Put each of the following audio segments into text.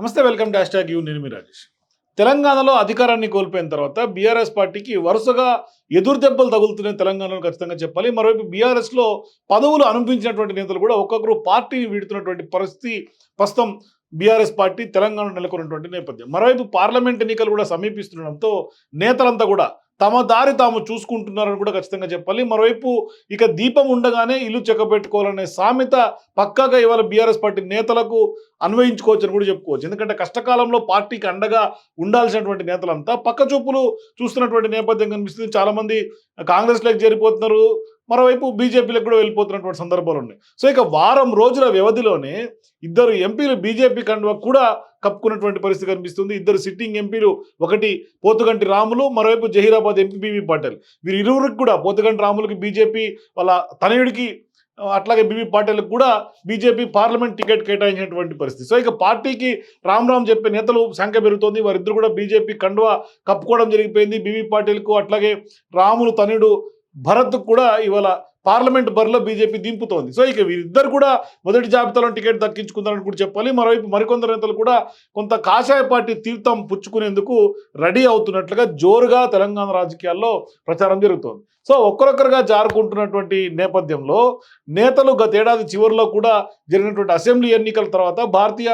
నమస్తే welcome dash tag you నేను మీ రాజేష్. తెలంగాణలో అధికారాన్ని కోల్పోయిన తర్వాత బీఆర్ఎస్ పార్టీకి వరుసగా ఎదురు దెబ్బలు తగులుతున్నాయి తెలంగాణలో ఖచ్చితంగా చెప్పాలి. మరోవైపు బీఆర్ఎస్లో పదవులు అనిపించినటువంటి నేతలు కూడా ఒక్కొక్కరు పార్టీని వీడుతున్నటువంటి పరిస్థితి ప్రస్తుతం బీఆర్ఎస్ పార్టీ తెలంగాణ నెలకొన్నటువంటి నేపథ్యం. మరోవైపు పార్లమెంట్ ఎన్నికలు కూడా సమీపిస్తుండడంతో నేతలంతా కూడా తమ దారి తాము చూసుకుంటున్నారని కూడా ఖచ్చితంగా చెప్పాలి. మరోవైపు ఇక దీపం ఉండగానే ఇల్లు చెక్కబెట్టుకోవాలనే సామెత పక్కాగా ఇవాళ బీఆర్ఎస్ పార్టీ నేతలకు అన్వయించుకోవచ్చు అని కూడా చెప్పుకోవచ్చు. ఎందుకంటే కష్టకాలంలో పార్టీకి అండగా ఉండాల్సినటువంటి నేతలంతా పక్క చూపులు చూస్తున్నటువంటి నేపథ్యం కనిపిస్తుంది. చాలామంది కాంగ్రెస్లోకి చేరిపోతున్నారు. మరోవైపు బీజేపీలకు కూడా వెళ్ళిపోతున్నటువంటి సందర్భాలు ఉన్నాయి. సో ఇక వారం రోజుల వ్యవధిలోనే ఇద్దరు ఎంపీలు బీజేపీ కండువా కూడా కప్పుకున్నటువంటి పరిస్థితి కనిపిస్తుంది. ఇద్దరు సిట్టింగ్ ఎంపీలు ఒకటి పోతుగంటి రాములు మరోవైపు జహీరాబాద్ ఎంపీ బీవీ పాటిల్. వీరు ఇరువురికి కూడా పోతుగంటి రాములకి బీజేపీ వాళ్ళ తనయుడికి అట్లాగే బీబీ పాటిల్కి కూడా బీజేపీ పార్లమెంట్ టికెట్ కేటాయించినటువంటి పరిస్థితి. సో ఇక పార్టీకి రామ్ రామ్ చెప్పే నేతలు సంఖ్య పెరుగుతోంది. వారిద్దరు కూడా బీజేపీ కండువా కప్పుకోవడం జరిగిపోయింది. బీబీ పాటిల్కు అట్లాగే రాములు తనుడు భరత్ కూడా ఇవాళ పార్లమెంట్ బరిలో బీజేపీ దింపుతోంది. సో ఇక వీరిద్దరు కూడా మొదటి జాబితాలో టికెట్ దక్కించుకుందారని కూడా చెప్పాలి. మరోవైపు మరికొందరు నేతలు కూడా కొంత కాషాయ పార్టీ తీర్థం పుచ్చుకునేందుకు రెడీ అవుతున్నట్లుగా జోరుగా తెలంగాణ రాజకీయాల్లో ప్రచారం జరుగుతోంది. సో ఒక్కరొక్కరుగా జారుకుంటున్నటువంటి నేపథ్యంలో నేతలు గతేడాది చివరిలో కూడా జరిగినటువంటి అసెంబ్లీ ఎన్నికల తర్వాత భారతీయ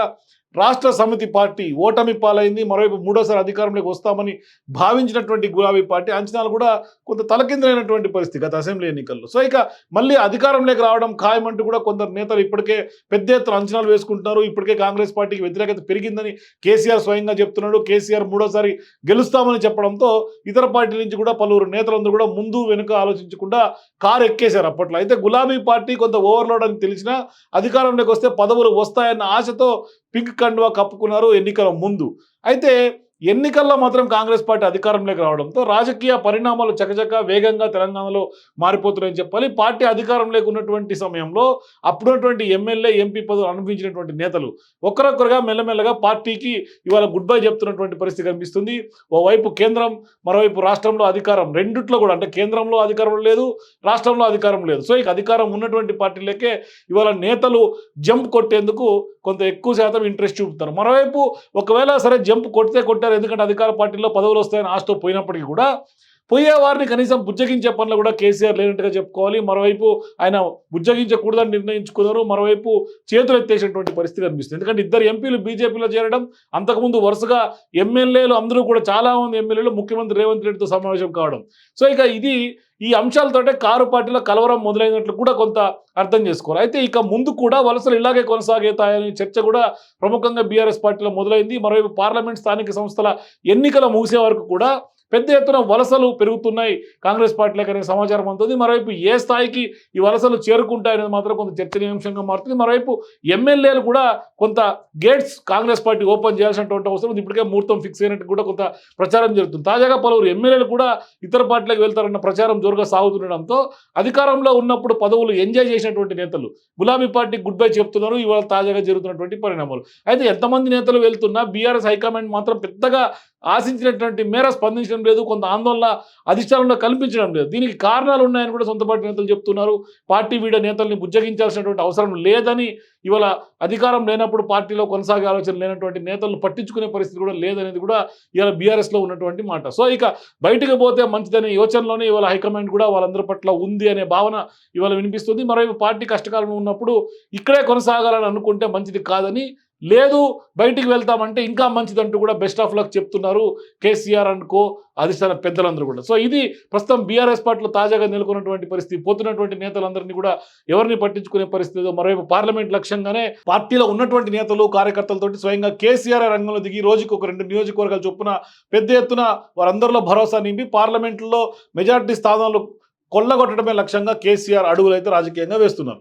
రాష్ట్ర సమితి పార్టీ ఓటమి పాలైంది మరోవైపు మూడోసారి అధికారంలోకి వస్తామని భావించినటువంటి గులాబీ పార్టీ అంచనాలు కూడా కొంత తలకిందులైనటువంటి పరిస్థితి గత అసెంబ్లీ ఎన్నికల్లో. సో ఇక మళ్ళీ అధికారంలోకి రావడం ఖాయమంటూ కూడా కొందరు నేతలు ఇప్పటికే పెద్ద ఎత్తున అంచనాలు వేసుకుంటున్నారు. ఇప్పటికే కాంగ్రెస్ పార్టీకి వ్యతిరేకత పెరిగిందని కేసీఆర్ స్వయంగా చెప్తున్నాడు. కేసీఆర్ మూడోసారి గెలుస్తామని చెప్పడంతో ఇతర పార్టీల నుంచి కూడా పలువురు నేతలందరూ కూడా ముందు వెనుక ఆలోచించకుండా కారు ఎక్కేశారు అప్పట్లో. అయితే గులాబీ పార్టీ కొంత ఓవర్లోడ్ అని తెలిసినా అధికారంలోకి వస్తే పదవులు వస్తాయన్న ఆశతో పింక్ కండువా కప్పుకున్నారు ఎన్నికల ముందు. అయితే ఎన్నికల్లో మాత్రం కాంగ్రెస్ పార్టీ అధికారంలోకి రావడంతో రాజకీయ పరిణామాలు చకచక వేగంగా తెలంగాణలో మారిపోతున్నాయని చెప్పాలి. పార్టీ అధికారంలోకి ఉన్నటువంటి సమయంలో అప్పుడున్నటువంటి ఎమ్మెల్యే ఎంపీ పదవులు అనుభవించినటువంటి నేతలు ఒకరొకరుగా మెల్లమెల్లగా పార్టీకి ఇవాళ గుడ్ బై చెప్తున్నటువంటి పరిస్థితి కనిపిస్తుంది. ఓవైపు కేంద్రం మరోవైపు రాష్ట్రంలో అధికారం రెండిట్లో కూడా అంటే కేంద్రంలో అధికారం లేదు రాష్ట్రంలో అధికారం లేదు. సో ఇక అధికారం ఉన్నటువంటి పార్టీలకే ఇవాళ నేతలు జంప్ కొట్టేందుకు కొంత ఎక్కువ శాతం ఇంట్రెస్ట్ చూపుతారు. మరోవైపు ఒకవేళ సరే జంప్ కొడితే కొట్టారు. ఎందుకంటే అధికార పార్టీలో పదవులు వస్తాయని ఆశతో పోయినప్పటికీ కూడా పోయే వారిని కనీసం బుజ్జగించే పనులు కూడా కేసీఆర్ లేనట్టుగా చెప్పుకోవాలి. మరోవైపు ఆయన బుజ్జగించకూడదని నిర్ణయించుకున్నారు. మరోవైపు చేతులు ఎత్తేసినటువంటి పరిస్థితి కనిపిస్తుంది. ఎందుకంటే ఇద్దరు ఎంపీలు బీజేపీలో చేరడం అంతకుముందు వరుసగా ఎమ్మెల్యేలు అందరూ కూడా చాలామంది ఎమ్మెల్యేలు ముఖ్యమంత్రి రేవంత్ రెడ్డితో సమావేశం కావడం. సో ఇక ఇది ఈ అంశాలతోటే కారు పార్టీలో కలవరం మొదలైనట్లు కూడా కొంత అర్థం చేసుకోవాలి. అయితే ఇక ముందు కూడా వలసలు ఇలాగే కొనసాగుతాయని చర్చ కూడా ప్రముఖంగా బీఆర్ఎస్ పార్టీలో మొదలైంది. మరోవైపు పార్లమెంట్ స్థానిక సంస్థల ఎన్నికల ముగిసే వరకు కూడా పెద్ద ఎత్తున వలసలు పెరుగుతున్నాయి. కాంగ్రెస్ పార్టీలకు అనే సమాచారం అందుతుంది. మరోవైపు ఏ స్థాయికి ఈ వలసలు చేరుకుంటాయనేది మాత్రం కొంత చర్చనీయాంశంగా మారుతుంది. మరోవైపు ఎమ్మెల్యేలు కూడా కొంత గేట్స్ కాంగ్రెస్ పార్టీ ఓపెన్ చేయాల్సినటువంటి అవసరం ఉంది. ఇప్పటికే ముహూర్తం ఫిక్స్ అయినట్టు కూడా కొంత ప్రచారం జరుగుతుంది. తాజాగా పలువురు ఎమ్మెల్యేలు కూడా ఇతర పార్టీలకు వెళ్తారన్న ప్రచారం జోరుగా సాగుతుండడంతో అధికారంలో ఉన్నప్పుడు పదవులు ఎంజాయ్ చేసినటువంటి నేతలు గులాబీ పార్టీ గుడ్ బై చెప్తున్నారు. ఇవాళ తాజాగా జరుగుతున్నటువంటి పరిణామాలు. అయితే ఎంతమంది నేతలు వెళ్తున్నా బీఆర్ఎస్ హైకమాండ్ మాత్రం పెద్దగా ఆశించినటువంటి మేర స్పందించడం లేదు కొంత ఆందోళన అధిష్టానంలో కల్పించడం లేదు. దీనికి కారణాలు ఉన్నాయని కూడా సొంత పార్టీ నేతలు చెప్తున్నారు. పార్టీ వీడ నేతల్ని బుజ్జగించాల్సినటువంటి అవసరం లేదని ఇవాళ అధికారం లేనప్పుడు పార్టీలో కొనసాగే ఆలోచన లేనటువంటి నేతలను పట్టించుకునే పరిస్థితి కూడా లేదనేది కూడా ఇవాళ బీఆర్ఎస్లో ఉన్నటువంటి మాట. సో ఇక బయటకు పోతే మంచిదనే యోచనలోనే ఇవాళ హైకమాండ్ కూడా వాళ్ళందరి పట్ల ఉంది అనే భావన ఇవాళ వినిపిస్తుంది. మరోవైపు పార్టీ కష్టకాలంలో ఉన్నప్పుడు ఇక్కడే కొనసాగాలని అనుకుంటే మంచిది కాదని లేదు బయటికి వెళ్తామంటే ఇంకా మంచిదంటూ కూడా బెస్ట్ ఆఫ్ లక్ చెప్తున్నారు కేసీఆర్ అనుకో అధిష్టాన పెద్దలందరూ కూడా. సో ఇది ప్రస్తుతం బీఆర్ఎస్ పార్టీలో తాజాగా నెలకొన్నటువంటి పరిస్థితి. పోతున్నటువంటి నేతలందరినీ కూడా ఎవరిని పట్టించుకునే పరిస్థితి మరోవైపు పార్లమెంట్ లక్ష్యంగానే పార్టీలో ఉన్నటువంటి నేతలు కార్యకర్తలతోటి స్వయంగా కేసీఆర్ రంగంలో దిగి రోజుకు ఒక రెండు నియోజకవర్గాలు చొప్పున పెద్ద ఎత్తున వారందరిలో భరోసా నింపి పార్లమెంట్లో మెజార్టీ స్థానాలు కొల్లగొట్టడమే లక్ష్యంగా కేసీఆర్ అడుగులైతే రాజకీయంగా వేస్తున్నారు.